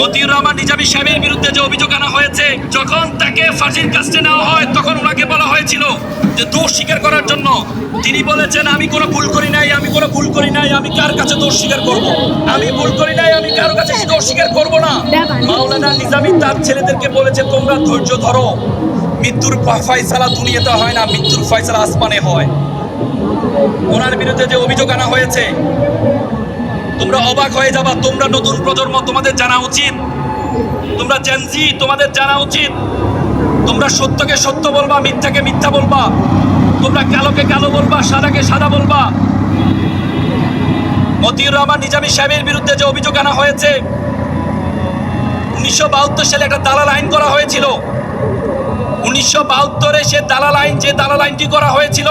মতিউর রহমান, নিজামী সাহেবের বিরুদ্ধে যে অভিযোগ আনা হয়েছে, যখন তাকে ফাঁসির কাস্টে নেওয়া হয়, তখন ওনাকে বলা হয়েছিল যে দোষ স্বীকার করার জন্য। তিনি বলেছেন, আমি কোনো ভুল করি নাই, আমি কোনো ভুল করি নাই, আমি কার কাছে দোষ স্বীকার করব? আমি ভুল করি নাই, আমি কার কাছে দোষ স্বীকার করব না? মাওলানা নিজামী তার ছেলেদেরকে বলেছে, তোমরা ধৈর্য ধরো। মৃত্যুর ফয়সালা দুনিয়াতে হয় না, মৃত্যুর ফয়সালা আসমানে হয়। ওনার বিরুদ্ধে যে অভিযোগ আনা হয়েছে তোমরা অবাক হয়ে যাবা, তোমরা নতুন প্রজন্ম, তোমাদের জানা উচিত। তোমরা জেনজি তোমাদের জানা উচিত। তোমরা সত্যকে সত্য বলবা, মিথ্যাকে মিথ্যা বলবা। তোমরা কালোকে কালো বলবা, সাদাকে সাদা বলবা। মতিউর রহমান, নিজামী সাহেবের বিরুদ্ধে যে অভিযোগ আনা হয়েছে, উনিশশো বাহাত্তর সালে একটা দালাল আইন করা হয়েছিল। উনিশশো বাহাত্তরে সে দালাল আইন, যে দালাল আইনটি করা হয়েছিল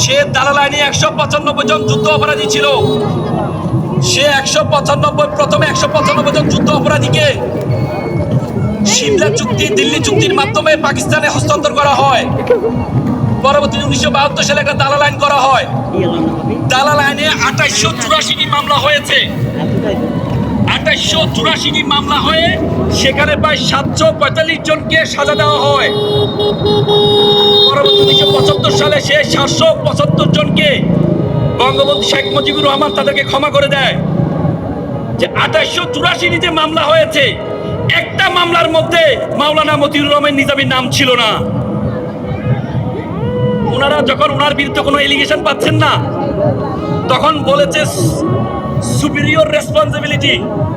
সে দালাল আইনে একশো পঁচানব্বই জন যুদ্ধ অপরাধী ছিল। সে একশো পঁচানব্বই, প্রথমে একশো পঁচানব্বই জন যুদ্ধ অপরাধীকে সিমলা চুক্তি, দিল্লি চুক্তির মাধ্যমে পাকিস্তানে হস্তান্তর করা হয়। পরবর্তী উনিশশো বাহাত্তর সালে একটা দালাল আইন করা হয়। দালাল আইনে আঠাইশশো চুরাশিটি মামলা হয়েছে। আঠাইশশো চুরাশিটি মামলা হয়ে সেখানে প্রায় সাতশো পঁয়তাল্লিশ জনকে সাজা দেওয়া হয়। পরবর্তী উনিশশো পঁচাত্তর সালে সে সাতশো পঁচাত্তর জনকে বঙ্গবন্ধু শেখ মুজিবুর রহমান তাদেরকে ক্ষমা করে দেয়। যে আঠাশশো চুরাশিটি যে মামলা হয়েছে, একটা মামলার মধ্যে মাওলানা মতিউর রহমান নিজামীর নাম ছিল না। ওনারা যখন ওনার বিরুদ্ধে কোনো এলিগেশন পাচ্ছেন না, তখন বলেছে superior responsibility.